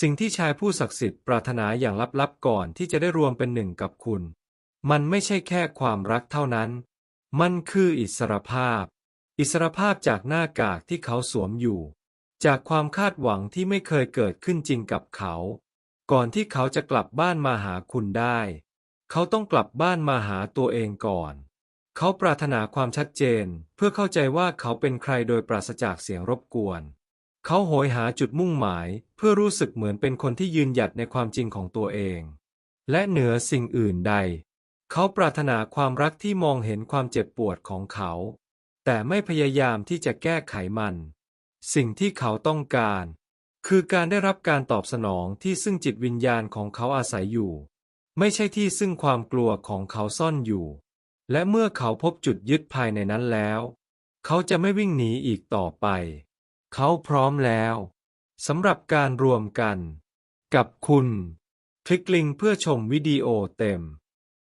สิ่งที่ชายผู้ศักดิ์สิทธิ์ปรารถนาอย่างลับๆก่อนที่จะได้รวมเป็นหนึ่งกับคุณ มันไม่ใช่แค่ความรักเท่านั้น มันคืออิสรภาพ อิสรภาพจากหน้ากากที่เขาสวมอยู่ จากความคาดหวังที่ไม่เคยเกิดขึ้นจริงกับเขา ก่อนที่เขาจะกลับบ้านมาหาคุณได้ เขาต้องกลับบ้านมาหาตัวเองก่อน เขาปรารถนาความชัดเจนเพื่อเข้าใจว่าเขาเป็นใครโดยปราศจากเสียงรบกวน เขาโหยหาจุดมุ่งหมาย เพื่อรู้สึกเหมือนเป็นคนที่ยืนหยัดในความจริงของตัวเอง และเหนือสิ่งอื่นใด เขาปรารถนาความรักที่มองเห็นความเจ็บปวดของเขา แต่ไม่พยายามที่จะแก้ไขมัน สิ่งที่เขาต้องการ คือการได้รับการตอบสนองที่ซึ่งจิตวิญญาณของเขาอาศัยอยู่ ไม่ใช่ที่ซึ่งความกลัวของเขาซ่อนอยู่ และเมื่อเขาพบจุดยึดภายในนั้นแล้ว เขาจะไม่วิ่งหนีอีกต่อไป เขาพร้อมแล้วสำหรับการรวมกัน กับคุณ คลิกลิงก์เพื่อชมวิดีโอเต็ม